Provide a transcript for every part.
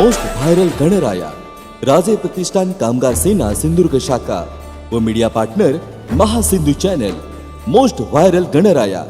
most viral Ganaraya राजे प्रतिष्ठान कामगार सेना सिंधुदुर्ग शाखा व media partner Mahasindhu channel most viral Ganaraya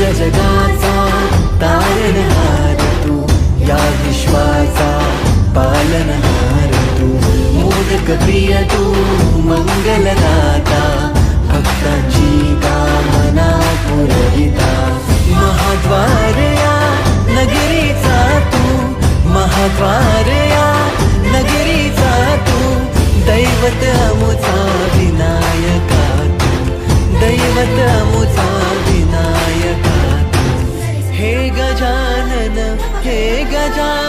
या जगाचा तारणहार तू या विश्वाचा पालन Tr